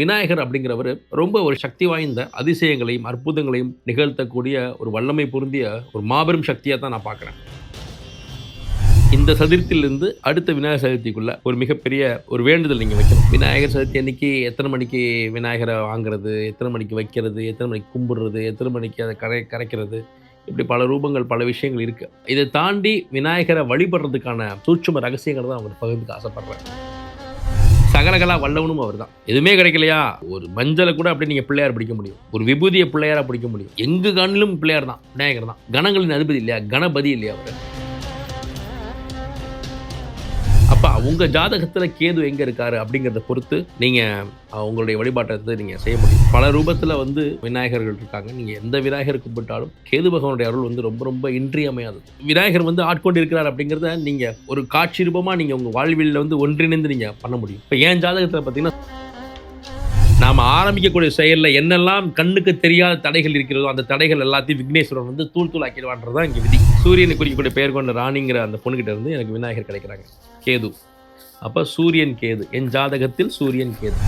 விநாயகர் அப்படிங்கிறவர் ரொம்ப ஒரு சக்தி வாய்ந்த அதிசயங்களையும் அற்புதங்களையும் நிகழ்த்தக்கூடிய ஒரு வல்லமை பொருந்திய ஒரு மாபெரும் சக்தியாக தான் நான் பார்க்குறேன். இந்த சதுர்த்தியிலிருந்து அடுத்த விநாயகர் சதுர்த்திக்குள்ள ஒரு மிகப்பெரிய ஒரு வேண்டுதல் நீங்கள் வைக்கணும். விநாயகர் சதுர்த்தி அன்னைக்கு எத்தனை மணிக்கு விநாயகரை வாங்குறது எத்தனை மணிக்கு வைக்கிறது எத்தனை மணிக்கு கும்பிடுறது எத்தனை மணிக்கு அதை கரை கரைக்கிறது இப்படி பல ரூபங்கள் பல விஷயங்கள் இருக்கு. இதை தாண்டி விநாயகரை வழிபடுறதுக்கான சூட்சும ரகசியங்களை தான் அவர் பகிர்ந்துக்கு ஆசைப்படுறேன். சகலகலா வல்லவனும் அவர் தான் எதுவுமே கிடைக்கலையா? ஒரு மஞ்சளை கூட அப்படியே நீங்கள் பிள்ளையார் பிடிக்க முடியும். ஒரு விபூதியை பிள்ளையாரா பிடிக்க முடியும். எங்கு கண்ணிலும் பிள்ளையார் தான் விநாயகர் தான் கணங்களின் அதிபதி இல்லையா? கணபதி இல்லையா அவர்? அப்போ உங்கள் ஜாதகத்தில் கேது எங்கே இருக்காரு அப்படிங்கிறத பொறுத்து நீங்கள் உங்களுடைய வழிபாட்டை வந்து செய்ய முடியும். பல ரூபத்தில் வந்து விநாயகர்கள் இருக்காங்க. நீங்கள் எந்த விநாயகர் கும்பிட்டாலும் கேது பகவானுடைய அருள் வந்து ரொம்ப ரொம்ப இன்றியமையாதது. விநாயகர் வந்து ஆட்கொண்டு இருக்கிறார் அப்படிங்கிறத நீங்க ஒரு காட்சி ரூபமாக நீங்கள் உங்கள் வாழ்வியலில் வந்து ஒன்றிணைந்து நீங்கள் பண்ண முடியும். இப்போ என் ஜாதகத்தில் பார்த்தீங்கன்னா நாம் ஆரம்பிக்கக்கூடிய செயலில் என்னெல்லாம் கண்ணுக்கு தெரியாத தடைகள் இருக்கிறதோ அந்த தடைகள் எல்லாத்தையும் விக்னேஸ்வரன் வந்து தூள் தூள் ஆக்கிடுவான்றது தான் இங்கே விதி. சூரியனை குறிக்கக்கூடிய பெயர் கொண்ட ராணிங்கிற அந்த பொண்ணுகிட்ட இருந்து எனக்கு விநாயகர் கிடைக்கிறாங்க. கேது. அப்போ சூரியன் கேது. என் ஜாதகத்தில் சூரியன் கேது.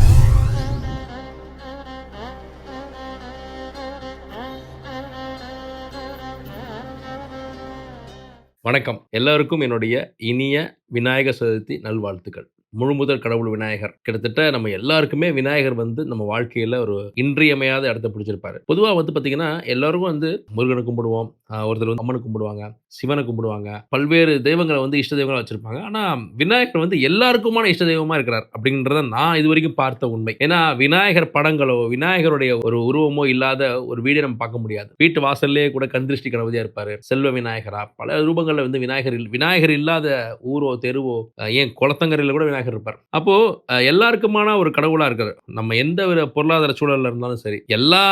வணக்கம். எல்லாருக்கும் என்னுடைய இனிய விநாயகர் சதுர்த்தி நல்வாழ்த்துக்கள். முழுமுதல் கடவுள் விநாயகர். கிட்டத்தட்ட நம்ம எல்லாருக்குமே விநாயகர் வந்து நம்ம வாழ்க்கையில் ஒரு இன்றியமையாத இடத்த பிடிச்சிருப்பாரு. பொதுவாக வந்து பார்த்தீங்கன்னா எல்லாருக்கும் வந்து முருகனை கும்பிடுவோம். ஒருத்தர் வந்து அம்மனை கும்பிடுவாங்க சிவனை கும்பிடுவாங்க. பல்வேறு தெய்வங்களை வந்து இஷ்ட தெய்வங்களை வச்சிருப்பாங்க. ஆனால் விநாயகர் வந்து எல்லாருக்குமான இஷ்ட தெய்வமா இருக்கிறார் அப்படின்றத நான் இது வரைக்கும் பார்த்த உண்மை. ஏன்னா விநாயகர் படங்களோ விநாயகருடைய ஒரு உருவமோ இல்லாத ஒரு வீடியோ நம்ம பார்க்க முடியாது. வீட்டு வாசல்லே கூட கந்திருஷ்டி கணபதியா இருப்பாரு. செல்வ விநாயகரா. பல ரூபங்கள்ல வந்து விநாயகர் விநாயகர் இல்லாத ஊரோ தெருவோ ஏன் குளத்தங்கரையில் கூட விநாயகர் இருப்பார். அப்போ எல்லாருக்குமான ஒரு கடவுளா இருக்கார். நம்ம எந்த ஒரு பொருளாதார சூழல்ல இருந்தாலும் சரி எல்லா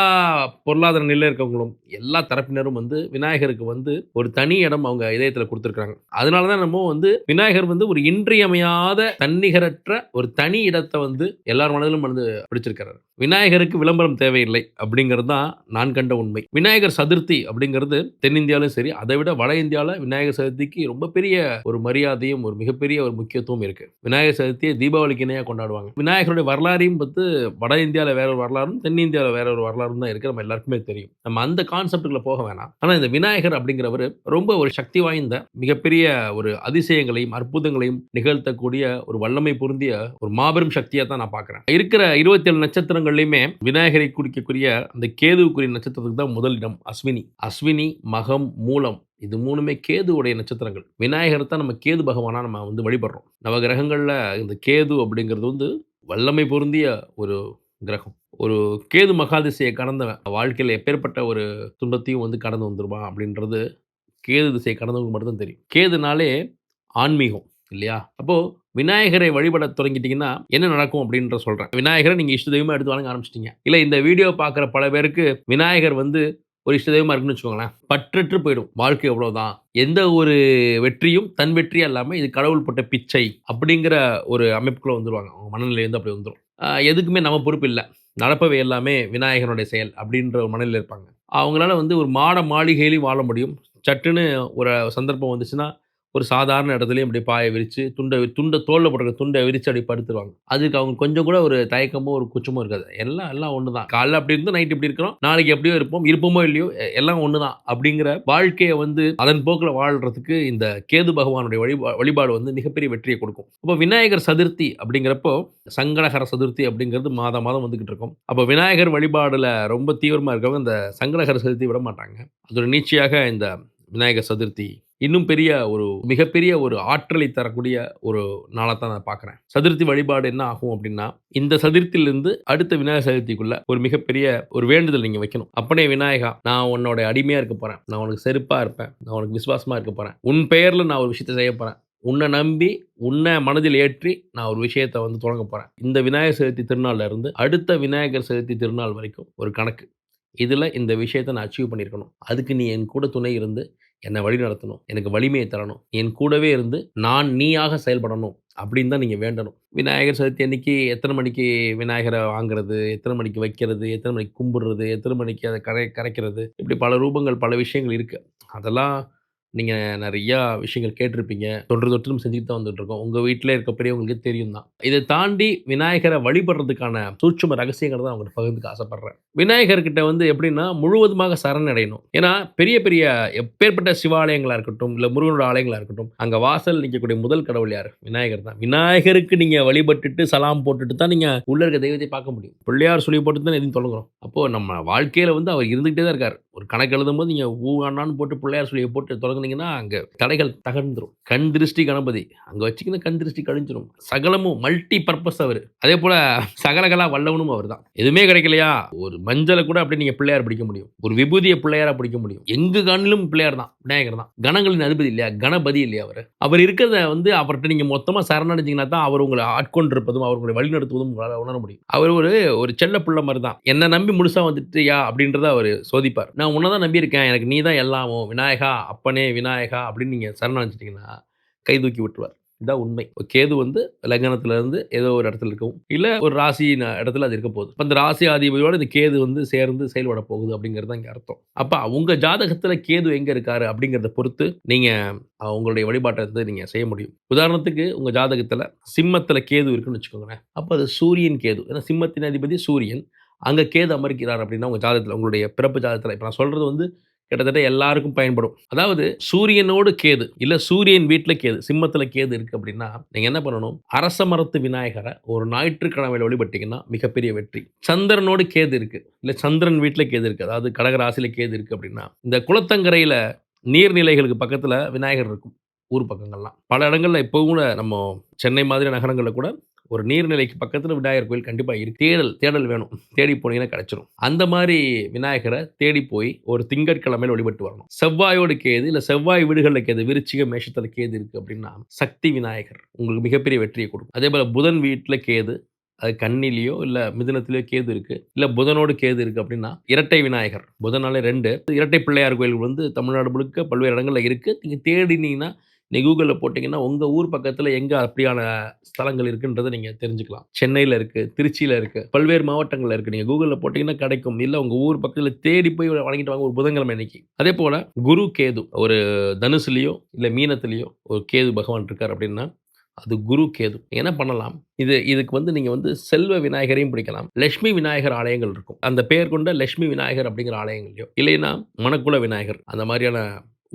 பொருளாதார நிலையில் இருக்கவங்களும் எல்லா தரப்பினரும் வந்து விநாயகர் விநாயகருக்கு வந்து ஒரு தனி இடம் அவங்க இதயத்துல கொடுத்துருக்காங்க அதனால தான் நம்ம வந்து விநாயகர் வந்து ஒரு இன்றியமையாத தன்னிகரற்ற ஒரு தனி இடத்தை வந்து எல்லார் மனதிலும் வந்து பிடிச்சிருக்கிறார். விநாயகருக்கு விளம்பரம் தேவையில்லை அப்படிங்கிறது தான் நான் கண்ட உண்மை. விநாயகர் சதுர்த்தி அப்படிங்கிறது தென்னிந்தியாவிலும் சரி அதை விட வட இந்தியாவில் விநாயகர் சதுர்த்திக்கு ரொம்ப பெரிய ஒரு மரியாதையும் ஒரு மிகப்பெரிய ஒரு முக்கியத்துவம் இருக்கு. விநாயகர் சதுர்த்தியை தீபாவளிக்கு இணையாக கொண்டாடுவாங்க. விநாயகருடைய வரலாறையும் பார்த்து வட இந்தியாவில் வேற ஒரு வரலாறும் தென்னிந்தியாவில் வேற ஒரு வரலாறும் தான் இருக்கு. நம்ம எல்லாருக்குமே தெரியும். நம்ம அந்த கான்செப்டுக்குள்ள போக வேணாம். ஆனால் இந்த விநாயகர் அப்படிங்கிறவர் ரொம்ப ஒரு சக்தி வாய்ந்த மிகப்பெரிய ஒரு அதிசயங்களையும் அற்புதங்களையும் நிகழ்த்தக்கூடிய ஒரு வல்லமை பொருந்திய ஒரு மாபெரும் சக்தியாக தான் நான் பார்க்குறேன். இருக்கிற இருபத்தி ஏழு நட்சத்திரங்கள்லையுமே விநாயகரை குறிக்கக்கூடிய அந்த கேதுவுக்குரிய நட்சத்திரத்துக்கு தான் முதல் இடம் அஸ்வினி. அஸ்வினி மகம் மூலம் இது மூணுமே கேதுவுடைய நட்சத்திரங்கள். விநாயகர் தான் நம்ம கேது பகவானாக நம்ம வந்து வழிபடுறோம். நவகிரகங்களில் இந்த கேது அப்படிங்கிறது வந்து வல்லமை பொருந்திய ஒரு கிரகம். ஒரு கேது மகாதிசையை கடந்தவன் வாழ்க்கையில் எப்பேற்பட்ட ஒரு துன்பத்தையும் வந்து கடந்து வந்துடுவான் அப்படின்றது கேது திசையை கடந்தவங்க மட்டும்தான் தெரியும். கேதுனாலே ஆன்மீகம் இல்லையா? அப்போது விநாயகரை வழிபட தொடங்கிட்டீங்கன்னா என்ன நடக்கும் அப்படின்ற சொல்கிறேன் விநாயகரை நீங்கள் இஷ்ட தெய்வமாக எடுத்து வழங்க ஆரம்பிச்சிட்டீங்க. இல்லை இந்த வீடியோ பார்க்குற பல பேருக்கு விநாயகர் வந்து ஒரு இஷ்ட தெய்வமாக இருக்குன்னு வச்சுக்கோங்களேன். பற்றற்று போயிடும். வாழ்க்கை எவ்வளோதான் எந்த ஒரு வெற்றியும் தன் வெற்றியும் இல்லாமல் இது கடவுள் போட்ட பிச்சை அப்படிங்கிற ஒரு அமைப்புக்குள்ளே வந்துடுவாங்க அவங்க மனநிலையிலேருந்து அப்படி வந்துடும் எதுக்குமே நம்ம பொறுப்பு இல்லை. நடப்பவை எல்லாமே விநாயகனுடைய செயல் அப்படின்ற ஒரு மனநிலையில் இருப்பாங்க. அவங்களால வந்து ஒரு மாட மாளிகையிலையும் வாழ முடியும். சட்டுன்னு ஒரு சந்தர்ப்பம் வந்துச்சுன்னா ஒரு சாதாரண இடத்துலையும் அப்படி பாய விரித்து துண்டை துண்டை தோளில் போட்டுருக்க துண்டை விரித்து அப்படி படுத்துருவாங்க. அதுக்கு அவங்க கொஞ்சம் கூட ஒரு தயக்கமோ ஒரு குச்சமோ இருக்காது. எல்லாம் எல்லாம் ஒன்று தான் காலைல அப்படி இருந்து நைட் இப்படி இருக்கிறோம். நாளைக்கு எப்படியோ இருப்போம். இருப்போமோ இல்லையோ எல்லாம் ஒன்று தான் அப்படிங்கிற வாழ்க்கையை வந்து அதன் போக்கில் வாழ்கிறதுக்கு இந்த கேது பகவானுடைய வழிபா வழிபாடு வந்து மிகப்பெரிய வெற்றியை கொடுக்கும். அப்போ விநாயகர் சதுர்த்தி அப்படிங்கிறப்போ சங்கடகர சதுர்த்தி அப்படிங்கிறது மாதம் மாதம் வந்துக்கிட்டு இருக்கும். அப்போ விநாயகர் வழிபாடில் ரொம்ப தீவிரமாக இருக்கவங்க இந்த சங்கடகர சதுர்த்தி விட மாட்டாங்க. அதோட நீட்சியாக இந்த விநாயகர் சதுர்த்தி இன்னும் பெரிய ஒரு மிகப்பெரிய ஒரு ஆற்றலை தரக்கூடிய ஒரு நாளாக தான் நான் பார்க்குறேன். சதுர்த்தி வழிபாடு என்ன ஆகும் அப்படின்னா இந்த சதுர்த்தியிலிருந்து அடுத்த விநாயகர் சதுர்த்திக்குள்ள ஒரு மிகப்பெரிய ஒரு வேண்டுதல் நீங்கள் வைக்கணும். அப்பனே விநாயகா நான் உன்னோட அடிமையாக இருக்க போகிறேன் நான் உனக்கு செருப்பாக இருப்பேன். நான் உனக்கு விசுவாசமாக இருக்க போகிறேன் உன் பெயரில் நான் ஒரு விஷயத்தை செய்ய போகிறேன் உன்னை நம்பி உன்னை மனதில் ஏற்றி நான் ஒரு விஷயத்தை வந்து தொடங்க போகிறேன் இந்த விநாயகர் சதுர்த்தி திருநாள்ல இருந்து அடுத்த விநாயகர் சதுர்த்தி திருநாள் வரைக்கும் ஒரு கணக்கு. இதில் இந்த விஷயத்தை நான் அச்சீவ் பண்ணியிருக்கணும். அதுக்கு நீ என் கூட துணை இருந்து என்னை வழி நடத்தணும் எனக்கு வலிமையை தரணும் என் கூடவே இருந்து நான் நீயாக செயல்படணும் அப்படின்னு தான் நீங்கள் வேண்டணும். விநாயகர் சதுர்த்தி அன்னைக்கு எத்தனை மணிக்கு விநாயகரை வாங்குறது எத்தனை மணிக்கு வைக்கிறது எத்தனை மணிக்கு கும்பிடுறது எத்தனை மணிக்கு அதை கரை கரைக்கிறது இப்படி பல ரூபங்கள் பல விஷயங்கள் இருக்குது அதெல்லாம் நீங்கள் நிறையா விஷயங்கள் கேட்டிருப்பீங்க. தொன்று தொற்றும் செஞ்சுட்டு தான் வந்துட்டுருக்கோம் உங்கள் வீட்டில் வீட்ல இருக்க பெரியவங்களுக்கு தெரியும் தான். இதை தாண்டி விநாயகரை வழிபடுறதுக்கான சூட்சும ரகசியங்கள் தான் அவங்களுக்கு பகிர்ந்துக்க ஆசைப்பட்றேன் விநாயகர்கிட்ட வந்து எப்படின்னா, முழுவதுமாக சரணடையணும். ஏன்னா, பெரிய பெரிய எப்பேர்ப்பட்ட சிவாலயங்களாக இருக்கட்டும், இல்லை முருகனோட ஆலயங்களாக இருக்கட்டும், அங்கே வாசல் நிற்கக்கூடிய முதல் கடவுள் யார் விநாயகர் தான். விநாயகருக்கு நீங்கள் வழிபட்டுட்டு, சலாம் போட்டுட்டு தான் நீங்கள் உள்ள இருக்க தெய்வத்தை பார்க்க முடியும். பிள்ளையார் சொல்லி போட்டு தான் எதையும் தொடங்குறோம். அப்போ நம்ம வாழ்க்கையில் வந்து அவர் இருந்துகிட்டே தான் இருக்கார் ஒரு கணக்கு எழுதும்போது நீங்க ஊ அண்ணான்னு போட்டு பிள்ளையார் சொல்லியை போட்டு தொடங்குனீங்கன்னா, அங்கே தடைகள் தகர்ந்துடும் கண் திருஷ்டி கணபதி. அங்கே வச்சீங்கன்னா கண் திருஷ்டி கழிஞ்சிடும் சகலமும் மல்டி பர்பஸ் அவர் அதே போல் சகலகலா வல்லவனும் அவர் தான். எதுவுமே கிடைக்கலையா, ஒரு மஞ்சளை கூட அப்படியே நீங்கள் பிள்ளையார் பிடிக்க முடியும். ஒரு விபூதிய பிள்ளையாராக பிடிக்க முடியும். எங்கு கண்ணிலும் பிள்ளையார் தான். விநாயகர் தான். கணங்களின் அதிபதி இல்லையா? கணபதி இல்லையா அவர் அவர் இருக்கிறத வந்து அவர்ட்ட நீங்கள் மொத்தமாக சரணடைஞ்சிங்கன்னா தான், அவர் உங்களை ஆட்கொண்டிருப்பதும், அவர் உங்களை வழிநடத்துவதும் உங்களால் உணர முடியும். அவர் ஒரு ஒரு செல்ல பிள்ளை மாதிரி தான். என்னை நம்பி முழுசாக வந்துட்டியா அப்படின்றத அவர் சோதிப்பார். நான் உன்னை தான் நம்பியிருக்கேன். எனக்கு நீ தான் எல்லாமோ விநாயகா, அப்பனே விநாயகா அப்படின்னு நீங்கள் சரணம் வச்சுட்டிங்கன்னா கை தூக்கி விட்டுருவார். இதான் உண்மை. கேது வந்து லக்னத்திலேருந்து ஏதோ ஒரு இடத்துல இருக்கவும், இல்லை ஒரு ராசி இடத்துல அது இருக்க போகுது. இப்போ அந்த ராசி அதிபதியோட இந்த கேது வந்து சேர்ந்து செயல்பட போகுது அப்படிங்கிறது தான் இங்க அர்த்தம். அப்போ உங்கள் ஜாதகத்தில் கேது எங்கே இருக்காரு அப்படிங்கிறத பொறுத்து, நீங்கள் உங்களுடைய வழிபாட்டை வந்து நீங்கள் செய்ய முடியும். உதாரணத்துக்கு உங்கள் ஜாதகத்தில் சிம்மத்தில் கேது இருக்குன்னு வச்சுக்கோங்களேன். அப்போ அது சூரியன் கேது. ஏன்னா சிம்மத்தின் அதிபதி சூரியன். அங்கே கேது அமர்க்கிறார் அப்படின்னா, உங்கள் ஜாதகத்தில் உங்களுடைய பிறப்பு ஜாதகத்தில் இப்போ நான் சொல்கிறது வந்து கிட்டத்தட்ட எல்லாருக்கும் பயன்படும். அதாவது சூரியனோடு கேது, இல்லை சூரியன் வீட்டில் கேது, சிம்மத்தில் கேது இருக்குது அப்படின்னா, நீங்கள் என்ன பண்ணணும்? அரச மரத்து விநாயகரை ஒரு ஞாயிற்றுக்கிழமையில் வழிபட்டிங்கன்னா மிகப்பெரிய வெற்றி. சந்திரனோடு கேது இருக்குது இல்லை சந்திரன் வீட்டில் கேது இருக்குது அதாவது கடகராசியில் கேது இருக்குது அப்படின்னா, இந்த குளத்தங்கரையில் நீர்நிலைகளுக்கு பக்கத்தில் விநாயகர் இருக்கும். ஊர் பக்கங்கள்லாம். பல இடங்களில் இப்போ கூட நம்ம சென்னை மாதிரி நகரங்களில் கூட ஒரு நீர்நிலைக்கு பக்கத்தில் விநாயகர் கோயில் கண்டிப்பாக இருக்கு. தேடல் தேடல் வேணும். தேடி போனீங்கன்னா கிடைச்சிரும். அந்த மாதிரி விநாயகரை தேடி போய் ஒரு திங்கட்கிழமையில் வழிபட்டு வரணும். செவ்வாயோடு கேது, இல்லை செவ்வாய் வீடுகளில் கேது, விருச்சிக, மேஷத்தில் கேது இருக்குது அப்படின்னா, சக்தி விநாயகர் உங்களுக்கு மிகப்பெரிய வெற்றியை கொடுக்கும் அதே போல் புதன் வீட்டில் கேது, அது கண்ணிலேயோ இல்லை மிதுனத்திலேயோ கேது இருக்குது இல்லை புதனோடு கேது இருக்குது அப்படின்னா, இரட்டை விநாயகர். புதனாலே ரெண்டு இரட்டை பிள்ளையார் கோயில் வந்து தமிழ்நாடு முழுக்க பல்வேறு இடங்களில் இருக்குது நீங்கள் தேடினீங்கன்னா, நீங்கள் கூகுளில் போட்டிங்கன்னா உங்கள் ஊர் பக்கத்தில் எங்கே அப்படியான ஸ்தலங்கள் இருக்குன்றதை நீங்கள் தெரிஞ்சுக்கலாம். சென்னையில் இருக்குது திருச்சியில் இருக்குது பல்வேறு மாவட்டங்களில் இருக்குது நீங்கள் கூகுளில் போட்டிங்கன்னா கிடைக்கும். இல்லை உங்கள் ஊர் பக்கத்தில் தேடி போய் வழங்கிட்டு வாங்க ஒரு புதன்கிழமை இன்னைக்கு அதே போல் குரு, கேது ஒரு தனுசுலேயோ இல்லை மீனத்துலேயோ ஒரு கேது பகவான் இருக்கார் அப்படின்னா, அது குரு, கேது. என்ன பண்ணலாம்? இது இதுக்கு வந்து நீங்கள் வந்து செல்வ விநாயகரையும் பிடிக்கலாம். லட்சுமி விநாயகர் ஆலயங்கள் இருக்கும். அந்த பெயர் கொண்ட லட்சுமி விநாயகர் அப்படிங்கிற ஆலயங்கள்லையோ இல்லைன்னா மணக்குள விநாயகர் அந்த மாதிரியான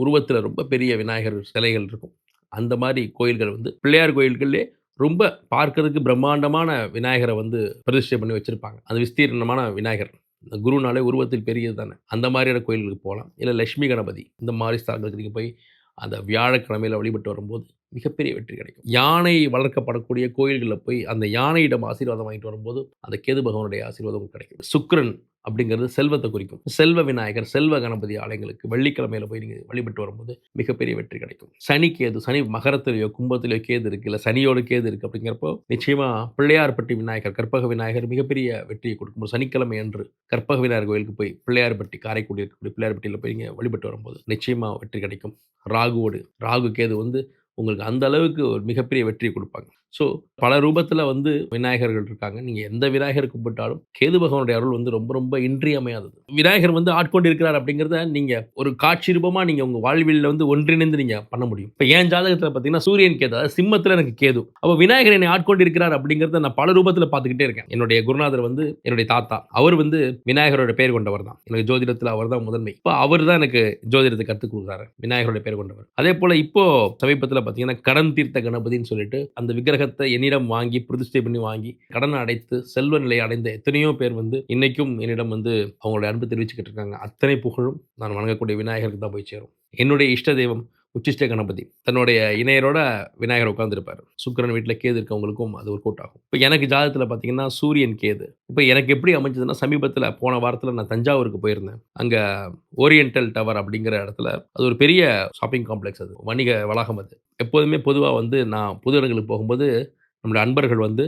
உருவத்தில் ரொம்ப பெரிய விநாயகர் சிலைகள் இருக்கும். அந்த மாதிரி கோயில்கள் வந்து பிள்ளையார் கோயில்கள்லயே ரொம்ப பார்க்கறதுக்கு பிரம்மாண்டமான விநாயகரை வந்து பிரதிஷ்டை பண்ணி வச்சுருப்பாங்க அந்த விஸ்தீர்ணமான விநாயகர். இந்த குருனாலே உருவத்தில் பெரியது தானே. அந்த மாதிரியான கோயில்களுக்கு போகலாம் இல்லை லட்சுமி கணபதி இந்த மாதிரி ஸ்தலங்களுக்கு நீங்கள் போய் அந்த வியாழக்கிழமையில வழிபட்டு வரும்போது மிகப்பெரிய வெற்றி கிடைக்கும். யானை வளர்க்கப்படக்கூடிய கோயில்களில் போய் அந்த யானையிடம் ஆசீர்வாதம் வாங்கிட்டு வரும்போது, அந்த கேது பகவானுடைய ஆசீர்வாதம் கிடைக்கும். சுக்ரன் அப்படிங்கிறது செல்வத்தை குறிக்கும். செல்வ விநாயகர், செல்வ கணபதி ஆலயங்களுக்கு வெள்ளிக்கிழமையில போய் நீங்கள் வழிபட்டு வரும்போது மிகப்பெரிய வெற்றி கிடைக்கும். சனி, கேது சனி மகரத்திலேயோ கும்பத்திலேயோ கேது இருக்கு, இல்லை சனியோடு கேது இருக்கு அப்படிங்கிறப்போ, நிச்சயமா பிள்ளையார்பட்டி விநாயகர், கற்பக விநாயகர் மிகப்பெரிய வெற்றியை கொடுக்கும். சனிக்கிழமை அன்று கற்பக விநாயகர் கோயிலுக்கு போய் பிள்ளையார்பட்டி, காரைக்குடி இருக்கக்கூடிய பிள்ளையார்பட்டியில் போய் நீங்கள் வழிபட்டு வரும்போது நிச்சயமா வெற்றி கிடைக்கும். ராகுவோடு ராகு, கேது வந்து உங்களுக்கு அந்த அளவுக்கு ஒரு மிகப்பெரிய வெற்றியை கொடுப்பாங்க ஸோ பல ரூபத்துல வந்து விநாயகர்கள் இருக்காங்க. நீங்க எந்த விநாயகர் கும்பிட்டாலும் கேது பகவானுடைய அருள் வந்து ரொம்ப ரொம்ப இன்றியமையாதது. விநாயகர் வந்து ஆட்கொண்டு இருக்கிறார் அப்படிங்கிறத நீங்க ஒரு காட்சி ரூபமா நீங்க உங்க வாழ்வில் வந்து ஒன்றிணைந்து நீங்க பண்ண முடியும். இப்போ என் ஜாதகத்தில் பார்த்தீங்கன்னா, சூரியன் கேது அதாவது சிம்மத்தில் எனக்கு கேது. அப்போ விநாயகர் என்னை ஆட்கொண்டு இருக்கிறார் அப்படிங்கிறத நான் பல ரூபத்தில் பார்த்துக்கிட்டே இருக்கேன். என்னுடைய குருநாதர் வந்து என்னுடைய தாத்தா. அவர் வந்து விநாயகரோட பெயர் கொண்டவர் தான். எனக்கு ஜோதிடத்தில் அவர் தான் முதன்மை. இப்போ அவர் தான் எனக்கு ஜோதிடத்தை கற்றுக் கொடுக்குறாரு விநாயகரோட பெயர் கொண்டவர். அதே போல் இப்போ சமீபத்தில் பார்த்தீங்கன்னா, கடன் தீர்த்த கணபதின்னு சொல்லிட்டு அந்த புத்தகத்தை என்னிடம் வாங்கி பிரதிஷ்டை பண்ணி வாங்கி கடனை அடைத்து செல்வ நிலையை அடைந்த எத்தனையோ பேர் வந்து இன்னைக்கும் என்னிடம் வந்து அவங்களுடைய அன்பு தெரிவிச்சுக்கிட்டு இருக்காங்க. அத்தனை புகழும் நான் வணங்கக்கூடிய விநாயகருக்கு தான் போய் சேரும். என்னுடைய இஷ்ட தெய்வம் உச்சிஷ்ட கணபதி. தன்னுடைய இணையரோட விநாயகர் உட்காந்துருப்பார் சுக்கிரன் வீட்டில் கேது இருக்கவங்களுக்கும் அது ஒரு கூட்டாகும் ஆகும். எனக்கு ஜாதகத்தில் பார்த்தீங்கன்னா, சூரியன் கேது. இப்போ எனக்கு எப்படி அமைஞ்சதுன்னா, சமீபத்தில் போன வாரத்தில் நான் தஞ்சாவூருக்கு போயிருந்தேன். அங்கே ஓரியண்டல் டவர் அப்படிங்கிற இடத்துல அது ஒரு பெரிய ஷாப்பிங் காம்ப்ளெக்ஸ் அது. வணிக வளாகம் அது. எப்போதுமே பொதுவாக வந்து நான் புது இடங்களுக்கு போகும்போது, நம்முடைய அன்பர்கள் வந்து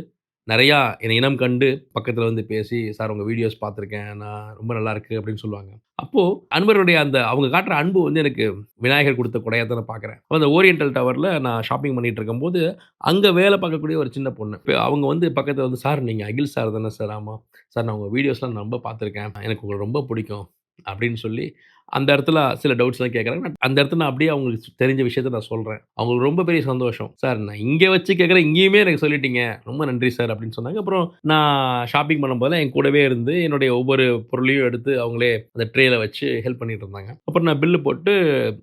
நிறையா என்னை இனம் கண்டு பக்கத்தில் வந்து பேசி, "சார் உங்கள் வீடியோஸ் பார்த்துருக்கேன். நான் ரொம்ப நல்லா இருக்குது அப்படின்னு சொல்லுவாங்க. அப்போது அன்பருடைய அந்த அவங்க காட்டுற அன்பு வந்து எனக்கு விநாயகர் கொடுத்த குடையாக தான் நான் பார்க்குறேன். அந்த ஓரியண்டல் டவரில் நான் ஷாப்பிங் பண்ணிகிட்டு இருக்கும்போது, அங்கே வேலை பார்க்கக்கூடிய ஒரு சின்ன பொண்ணு. இப்போ அவங்க வந்து பக்கத்தில் வந்து, "சார் நீங்கள் அகில் சார் தானே சார்?" ஆமாம் "சார் நான் உங்கள் வீடியோஸ்லாம் நான் ரொம்ப பார்த்துருக்கேன். எனக்கு உங்களை ரொம்ப பிடிக்கும். அப்படின்னு சொல்லி அந்த இடத்துல சில டவுட்ஸ்லாம் கேட்குறாங்க. நான் அந்த இடத்துல நான் அப்படியே அவங்களுக்கு தெரிஞ்ச விஷயத்த நான் சொல்கிறேன் அவங்களுக்கு ரொம்ப பெரிய சந்தோஷம். "சார் நான் இங்கே வச்சு கேட்குறேன், இங்கேயுமே எனக்கு சொல்லிட்டீங்க. ரொம்ப நன்றி சார்" அப்படின்னு சொன்னாங்க. அப்புறம் நான் ஷாப்பிங் பண்ணும்போது என் கூடவே இருந்து என்னுடைய ஒவ்வொரு பொருளையும் எடுத்து அவங்களே அந்த ட்ரேல வச்சு ஹெல்ப் பண்ணிட்டு இருந்தாங்க. அப்புறம் நான் பில்லு போட்டு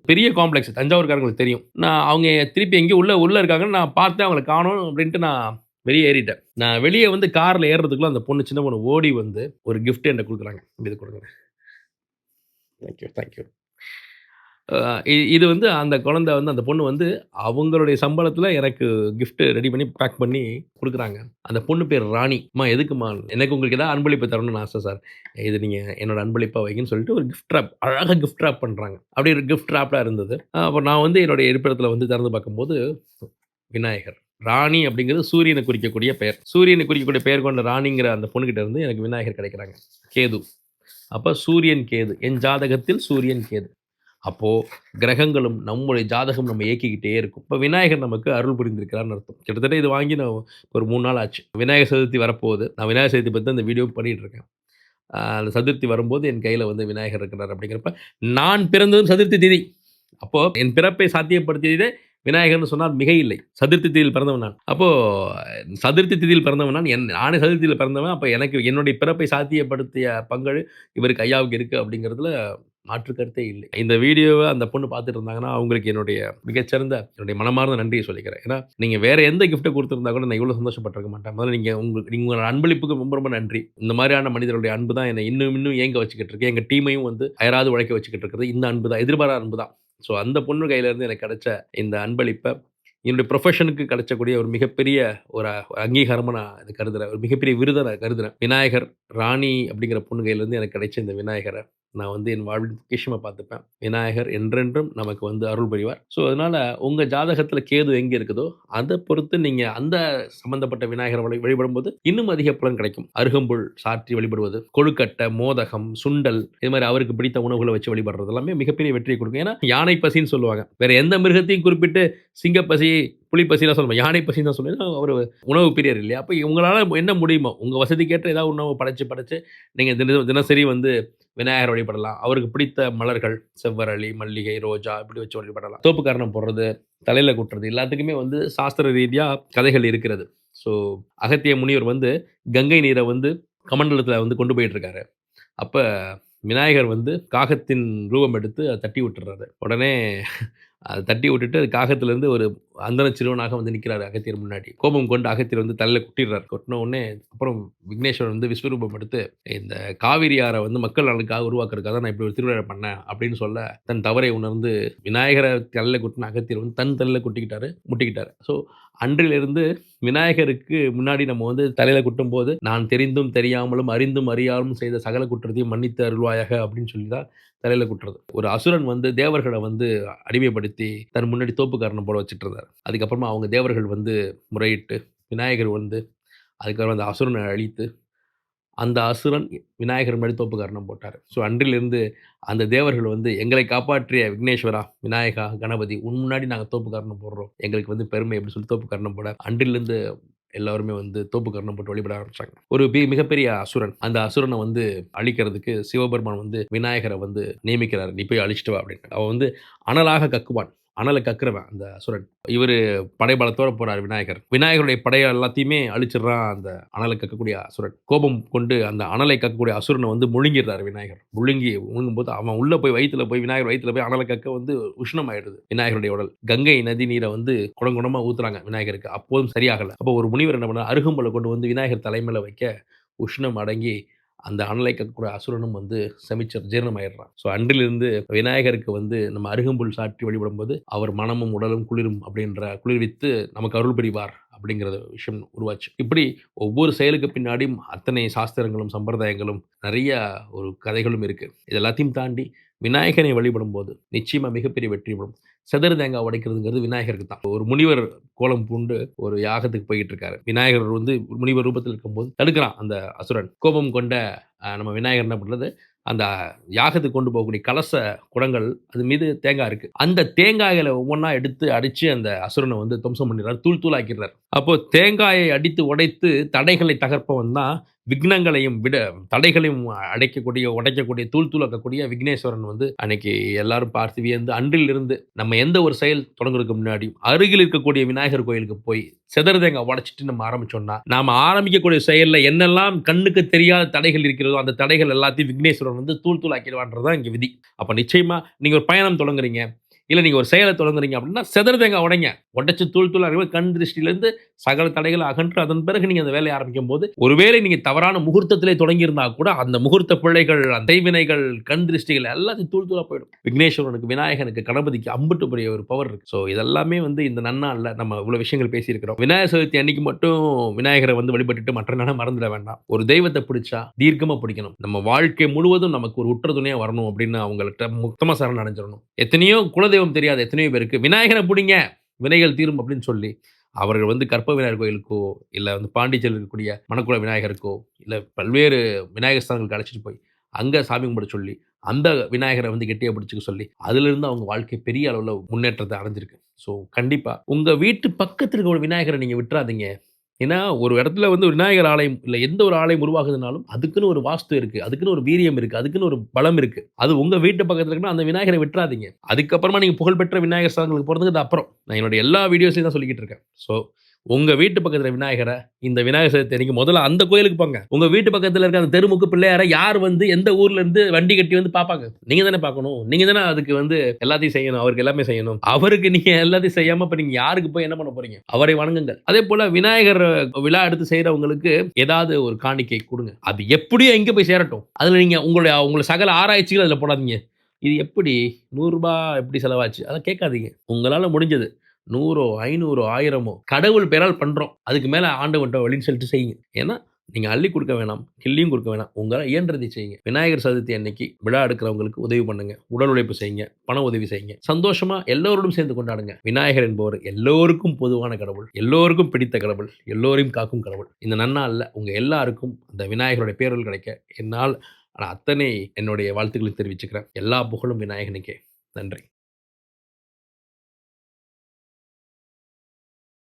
பெரிய காம்ப்ளெக்ஸ் தஞ்சாவூர்காரங்களுக்கு தெரியும். நான் அவங்க திருப்பி எங்கேயும் உள்ளே உள்ளே இருக்காங்கன்னு நான் பார்த்தேன் அவங்கள காணும் அப்படின்ட்டு நான் வெளியே ஏறிட்டேன். நான் வெளியே வந்து காரில் ஏறுறதுக்குள்ள அந்த பொண்ணு சின்ன பொண்ணு ஓடி வந்து ஒரு கிஃப்ட் என்கிட்ட கொடுக்குறாங்க இது கொடுக்குறேன் தேங்க் யூ, தேங்க் யூ. இது வந்து அந்த குழந்தை வந்து அந்த பொண்ணு வந்து அவங்களுடைய சம்பளத்தில் எனக்கு கிஃப்ட் ரெடி பண்ணி பேக் பண்ணி கொடுக்குறாங்க அந்த பொண்ணு பேர் ராணி. "அம்மா எதுக்கும்மா? எனக்கு உங்களுக்கு ஏதாவது அன்பளிப்பு தரணும்னு ஆசை சார். இது நீங்கள் என்னோட அன்பளிப்பாக வைங்கன்னு" சொல்லிட்டு ஒரு கிஃப்ட் ட்ராப் அழகாக கிஃப்ட் ட்ராப் பண்ணுறாங்க அப்படி ஒரு கிஃப்ட் ராப்டா இருந்தது. அப்போ நான் வந்து என்னுடைய இருப்பிடத்தில் வந்து திறந்து பார்க்கும்போது விநாயகர். ராணி அப்படிங்கிறது சூரியனை குறிக்கக்கூடிய பெயர். சூரியனை குறிக்கக்கூடிய பெயர் கொண்ட ராணிங்கிற அந்த பொண்ணுக்கிட்ட இருந்து எனக்கு விநாயகர் கிடைக்கிறாங்க. கேது. அப்போ சூரியன், கேது. என் ஜாதகத்தில் சூரியன், கேது. அப்போது கிரகங்களும் நம்முடைய ஜாதகம் நம்ம இயக்கிக்கிட்டே இருக்கும். இப்போ விநாயகர் நமக்கு அருள் புரிந்திருக்கிறான்னு அர்த்தம். கிட்டத்தட்ட இது வாங்கி நான் ஒரு மூணு நாள் ஆச்சு. விநாயகர் சதுர்த்தி வரப்போகுது. நான் விநாயகர் சதுர்த்தி பற்றி அந்த வீடியோ பண்ணிகிட்டு இருக்கேன். அந்த சதுர்த்தி வரும்போது என் கையில் வந்து விநாயகர் இருக்கிறார் அப்படிங்கிறப்ப, நான் பிறந்ததும் சதுர்த்தி திதி. அப்போது என் பிறப்பை சாத்தியப்படுத்தியதே விநாயகர்னு சொன்னால் மிக இல்லை. சதுர்த்தி திதியில் பிறந்தவன் நான். அப்போது சதுர்த்தி திதியில் பிறந்தவன் நான். என் நானே சதுர்த்தியில் பிறந்தவன். அப்போ எனக்கு என்னுடைய பிறப்பை சாத்தியப்படுத்திய பங்கு இவருக்கு ஐயாவுக்கு இருக்குது அப்படிங்கிறதுல மாற்று கருத்தே இல்லை. இந்த வீடியோவை அந்த பொண்ணு பார்த்துட்டு இருந்தாங்கன்னா, அவங்களுக்கு என்னுடைய மிகச்சிறந்த என்னுடைய மனமார்ந்த நன்றியை சொல்லிக்கிறேன். ஏன்னா, நீங்கள் வேறு எந்த கிஃப்ட்டை கொடுத்துருந்தா கூட நான் இவ்வளோ சந்தோஷப்பட்டிருக்க மாட்டேன். முதல்ல நீங்க நீங்கள் உங்களோட அன்பளிப்புக்கு ரொம்ப ரொம்ப நன்றி. இந்த மாதிரியான மனிதருடைய அன்பு தான் என்னை இன்னும் இன்னும் ஏங்க வச்சுக்கிட்டு இருக்கு. எங்கள் டீமையும் வந்து அயராது உழைக்க வச்சுக்கிட்டு இருக்கிறது இந்த அன்பு தான். எதிர்பாராத அன்பு தான். ஸோ அந்த பொண்ணு கையிலேருந்து எனக்கு கிடைச்ச இந்த அன்பளிப்பை என்னுடைய ப்ரொஃபஷனுக்கு கிடைச்சக்கூடிய ஒரு மிகப்பெரிய ஒரு அங்கீகாரமாக நான் இது கருதுகிறேன் ஒரு மிகப்பெரிய விருதை நான் கருதுகிறேன் விநாயகர், ராணி அப்படிங்கிற பொண்ணு கையிலேருந்து எனக்கு கிடைச்ச இந்த விநாயகரை. நான் வந்து என் வாழ்வில் பொக்கிஷமா பார்த்துப்பேன். விநாயகர் என்றென்றும் நமக்கு வந்து அருள் புரிவார். ஸோ அதனால் உங்கள் ஜாதகத்தில் கேது எங்கே இருக்குதோ, அதை பொறுத்து நீங்கள் அந்த சம்பந்தப்பட்ட விநாயகர் வழி வழிபடும்போது இன்னும் அதிக பலன் கிடைக்கும். அருகம்புல் சாற்றி வழிபடுவது, கொழுக்கட்டை, மோதகம், சுண்டல் இது மாதிரி அவருக்கு பிடித்த உணவுகளை வச்சு வழிபடுறது எல்லாமே மிகப்பெரிய வெற்றியை கொடுக்கும். ஏன்னா, யானை பசின்னு சொல்லுவாங்க. வேற எந்த மிருகத்தையும் குறிப்பிட்டு சிங்கப்பசி, புலிப்பசிலாம் சொல்ல சொல்லுவோம் யானை பசின்னு தான் சொல்லுவேன். அவர் உணவு பிரியர் இல்லையா? அப்போ உங்களால் என்ன முடியுமோ, உங்கள் வசதிக்கேற்ற ஏதாவது உணவு படைச்சு படைச்சு நீங்கள் தின தினசரி வந்து விநாயகர் வழிபடலாம். அவருக்கு பிடித்த மலர்கள் செவ்வரளி, மல்லிகை, ரோஜா இப்படி வச்சு வழிபடலாம். தோப்புக்கரணம் போடுறது, தலையில் குட்டுறது எல்லாத்துக்குமே வந்து சாஸ்திர ரீதியாக கதைகள் இருக்கிறது. ஸோ அகத்திய முனிவர் வந்து கங்கை நீரை வந்து கமண்டலத்தில் வந்து கொண்டு போயிட்டுருக்காரு அப்போ விநாயகர் வந்து காகத்தின் ரூபம் எடுத்து அதை தட்டி விட்டுறாரு. உடனே அதை தட்டி விட்டுட்டு அது காகத்துலேருந்து ஒரு அந்தன சிறுவனாக வந்து நிற்கிறாரு அகத்தியர் முன்னாடி. கோபம் கொண்டு அகத்தியர் வந்து தலையில் கொட்டிடுறாரு. கொட்டின உடனே அப்புறம் விக்னேஸ்வரன் வந்து விஸ்வரூபம் எடுத்து இந்த காவிரி வந்து மக்கள் நலனுக்காக உருவாக்குறதுக்காக தான் நான் இப்படி ஒரு திருவிழா பண்ணேன் அப்படின்னு சொல்ல, தன் தவறை உணர்ந்து விநாயகரை தலையில் குட்டின அகத்தியர் வந்து தன் தலையில் கொட்டிக்கிட்டாரு, முட்டிக்கிட்டாரு. ஸோ அன்றிலிருந்து விநாயகருக்கு முன்னாடி நம்ம வந்து தலையில் குட்டும் போது "நான் தெரிந்தும் தெரியாமலும் அறிந்தும் அறியாமலும் செய்த சகல குற்றத்தையும் மன்னித்து அருள்வாயாக" அப்படின்னு சொல்லி தான் தலையில் குட்டுறது ஒரு அசுரன் வந்து தேவர்களை வந்து அடிமைப்படுத்தி தன் முன்னாடி தோப்புக்காரனை போட வச்சுட்டு இருந்தார் அதுக்கப்புறமா அவங்க தேவர்கள் வந்து முறையிட்டு விநாயகர் வந்து அதுக்கப்புறம் அந்த அசுரனை அழித்து, அந்த அசுரன் விநாயகர் முன்னாடி தோப்புக்கரணம் போட்டார் ஸோ அன்றிலிருந்து அந்த தேவர்கள் வந்து எங்களை காப்பாற்றிய விக்னேஸ்வரா, விநாயகா, கணபதி உன் முன்னாடி நாங்கள் தோப்பு காரணம் போடுறோம். எங்களுக்கு வந்து பெருமை அப்படின்னு சொல்லி தோப்புக்கரணம் போட அன்றிலிருந்து எல்லாருமே வந்து தோப்புக்கரணம் போட்டு வழிபட ஆரம்பிச்சாங்க. ஒரு பி மிகப்பெரிய அசுரன். அந்த அசுரனை வந்து அழிக்கிறதுக்கு சிவபெருமான் வந்து விநாயகரை வந்து நியமிக்கிறார் "நீ போய் அழிச்சிட்டு வா" அப்படின்னு. அவன் வந்து அனலாக கக்குவான். அனலை கக்குறவன் அந்த அசுரன். இவர் படைபலத்தோட போறாரு விநாயகர். விநாயகருடைய படையை எல்லாத்தையுமே அழிச்சிடுறான் அந்த அனலை கக்கக்கூடிய அசுரன். கோபம் கொண்டு அந்த அனலை கக்கக்கூடிய அசுரனை வந்து முழுங்கிடுறாரு விநாயகர். முழுங்கி முழுங்கும்போது அவன் உள்ள போய் வயிற்றுல போய் விநாயகர் வயித்துல போய் அனலை கக்க வந்து உஷ்ணமாயிடுது விநாயகருடைய உடல். கங்கை நதி நீரை வந்து குடம் ஊற்றுறாங்க ஊத்துறாங்க விநாயகருக்கு. அப்போதும் சரியாகல. அப்போ ஒரு முனிவர் என்ன பண்ணாரு, அருகம்பலை கொண்டு வந்து விநாயகர் தலைமையில் வைக்க உஷ்ணம் அடங்கி அந்த அனலை கற்கக்கூடிய அசுரனும் வந்து செமிச்சர் ஜீரணமாயிடுறான். ஸோ அன்றிலிருந்து விநாயகருக்கு வந்து நம்ம அருகம்புல் சாற்றி வழிபடும்போது, அவர் மனமும் உடலும் குளிரும் அப்படின்ற குளிர்வித்து நமக்கு அருள் புரிவார் அப்படிங்கிற விஷயம் உருவாச்சு. இப்படி ஒவ்வொரு செயலுக்கு பின்னாடியும் அத்தனை சாஸ்திரங்களும், சம்பிரதாயங்களும் நிறைய ஒரு கதைகளும் இருக்குது இது எல்லாத்தையும் தாண்டி விநாயகரை வழிபடும்போது நிச்சயமாக மிகப்பெரிய வெற்றி பெறும். செதறு தேங்காய் உடைக்கிறதுங்கிறது விநாயகருக்கு தான். ஒரு முனிவர் கோலம் பூண்டு ஒரு யாகத்துக்கு போயிட்டு இருக்காரு. விநாயகர் வந்து முனிவர் ரூபத்தில் இருக்கும்போது தடுக்கிறான் அந்த அசுரன். கோபம் கொண்ட நம்ம விநாயகர் என்ன பண்றது, அந்த யாகத்துக்கு கொண்டு போகக்கூடிய கலச குடங்கள் அது மீது தேங்காய் இருக்கு. அந்த தேங்காய்களை ஒவ்வொன்றா எடுத்து அடித்து அந்த அசுரனை வந்து துவம்சம் பண்ணிடுறாரு. தூள் தூள் ஆக்கிடுறாரு. தேங்காயை அடித்து உடைத்து தடைகளை தகர்ப்பவன் தான் விக்னங்களையும் விட தடைகளையும் அடைக்கக்கூடிய உடைக்கக்கூடிய தூள் தூளாக்கக்கூடிய விக்னேஸ்வரன் வந்து அன்னைக்கு எல்லாரும் பார்த்து வியந்து அன்றிலிருந்து நம்ம எந்த ஒரு செயல் தொடங்குறதுக்கு முன்னாடி அருகில் இருக்கக்கூடிய விநாயகர் கோயிலுக்கு போய் செதறதேங்க உடைச்சிட்டு நம்ம ஆரம்பிச்சோம்னா நாம் ஆரம்பிக்கக்கூடிய செயலில் என்னெல்லாம் கண்ணுக்கு தெரியாத தடைகள் இருக்கிறதோ அந்த தடைகள் எல்லாத்தையும் விக்னேஸ்வரன் வந்து தூள் தூளாக்கிடுவான்றதான் இங்கே விதி. அப்போ நிச்சயமாக நீங்கள் ஒரு பயணம் தொடங்குறீங்க இல்லை நீங்கள் ஒரு செயலை தொடங்குறீங்க அப்படின்னா செதறதேங்க உடைங்க. உடச்சி தூள் தூள் அறிவு கண் திருஷ்டிலேருந்து சகல தடைகளை அகன்று அதன் பிறகு நீங்கள் அந்த வேலையை ஆரம்பிக்கும் போது ஒருவேளை நீங்கள் தவறான முகூர்த்தத்திலே தொடங்கியிருந்தா கூட அந்த முகூர்த்த பிள்ளைகள் அந்த தெய்வினைகள் கண் திருஷ்டிகள் எல்லாத்தையும் தூள் தூளாக போயிடும். விக்னேஸ்வரனுக்கு விநாயகனுக்கு கணபதிக்கு அம்புட்டு பெரிய ஒரு பவர் இருக்கு. ஸோ இதெல்லாமே வந்து இந்த நன்னாளில் நம்ம இவ்வளோ விஷயங்கள் பேசியிருக்கிறோம். விநாயகர் சதுர்த்தி அன்னைக்கு மட்டும் விநாயகரை வந்து வழிபட்டுட்டு மற்ற நாளை மறந்துட வேண்டாம். ஒரு தெய்வத்தை பிடிச்சா தீர்க்கமாக பிடிக்கணும். நம்ம வாழ்க்கை முழுவதும் நமக்கு ஒரு உற்ற துணையாக வரணும் அப்படின்னு அவங்கள்ட்ட முத்தமாக சரண் அடைஞ்சிடணும் எத்தனையோ குலதெய்வம் தெரியாத எத்தனையோ பேருக்கு விநாயகரை பிடிங்க வினைகள் தீரும் அப்படின்னு சொல்லி அவர்கள் வந்து கற்ப விநாயகர் கோயிலுக்கோ இல்லை வந்து பாண்டிச்சேரியில் இருக்கக்கூடிய மணக்குள விநாயகருக்கோ இல்லை பல்வேறு விநாயகர் ஸ்தானங்களுக்கு அழைச்சிட்டு போய் அங்கே சாமி கும்பிட சொல்லி அந்த விநாயகரை வந்து கெட்டியாக பிடிச்சிக்க சொல்லி அதுலேருந்து அவங்க வாழ்க்கை பெரிய அளவில் முன்னேற்றத்தை அடைஞ்சிருக்கு. ஸோ கண்டிப்பாக உங்கள் வீட்டு பக்கத்தில் இருக்க ஒரு விநாயகரை நீங்கள் விட்டுறாதீங்க. ஏன்னா ஒரு இடத்துல வந்து விநாயகர் ஆலயம் இல்லை எந்த ஒரு ஆலயம் உருவாகுதுனாலும் அதுக்குன்னு ஒரு வாஸ்து இருக்குது அதுக்குன்னு ஒரு வீரியம் இருக்குது அதுக்குன்னு ஒரு பலம் இருக்குது அது உங்கள் வீட்டு பக்கத்தில் இருக்குன்னா அந்த விநாயகரை விட்டுறாதீங்க. அதுக்கப்புறமா நீங்கள் புகழ்பெற்ற விநாயகர் ஸ்தலங்களுக்கு போகிறதுக்கு அது அப்புறம். நான் என்னோட எல்லா வீடியோஸையும் தான் சொல்லிக்கிட்டு இருக்கேன். ஸோ உங்க வீட்டு பக்கத்துல விநாயகரை இந்த விநாயகர் சதுர்த்தி அன்னைக்கு முதல்ல அந்த கோயிலுக்கு போங்க. உங்க வீட்டு பக்கத்துல இருக்க அந்த தெருமுக்கு பிள்ளையார யார் வந்து எந்த ஊர்ல இருந்து வண்டி கட்டி வந்து பார்ப்பாங்க? நீங்க தானே பார்க்கணும். நீங்க தானே அதுக்கு வந்து எல்லாத்தையும் செய்யணும். அவருக்கு எல்லாமே செய்யணும். அவருக்கு நீங்க எல்லாத்தையும் செய்யாம இப்ப நீங்க யாருக்கு போய் என்ன பண்ண போறீங்க? அவரை வணங்குங்கள். அதே போல விநாயகர் விழா எடுத்து செய்யறவங்களுக்கு ஏதாவது ஒரு காணிக்கை கொடுங்க. அது எப்படியோ எங்க போய் சேரட்டும். அதுல நீங்க உங்களுடைய உங்களை சகல ஆராய்ச்சிகள் அதுல போடாதீங்க. இது எப்படி? நூறுரூபா எப்படி செலவாச்சு? அதை கேட்காதீங்க. உங்களால் முடிஞ்சது. நூறோ ஐநூறோ ஆயிரமோ கடவுள் பேரால் பண்ணுறோம் அதுக்கு மேலே ஆண்டவன்ட்ட வழின்னு சொல்லிட்டு செய்யுங்க. ஏன்னா நீங்கள் அள்ளி கொடுக்க வேணாம் கிள்ளியும் கொடுக்க வேணாம். உங்களால் இயன்றதை செய்யுங்க. விநாயகர் சதுர்த்தி அன்னைக்கு விழா எடுக்கிறவங்களுக்கு உதவி பண்ணுங்க. உடல் உழைப்பு செய்யுங்க பண உதவி செய்யுங்க. சந்தோஷமா எல்லோரோடும் சேர்ந்து கொண்டாடுங்க. விநாயகர் என்பவர் எல்லோருக்கும் பொதுவான கடவுள் எல்லோருக்கும் பிடித்த கடவுள் எல்லோரையும் காக்கும் கடவுள். இந்த நன்னாளில் உங்கள் எல்லாருக்கும் அந்த விநாயகருடைய பேரல் கிடைக்க என்னால் ஆனால் அத்தனை என்னுடைய வாழ்த்துக்களை தெரிவிச்சுக்கிறேன். எல்லா புகழும் விநாயகனுக்கே. நன்றி.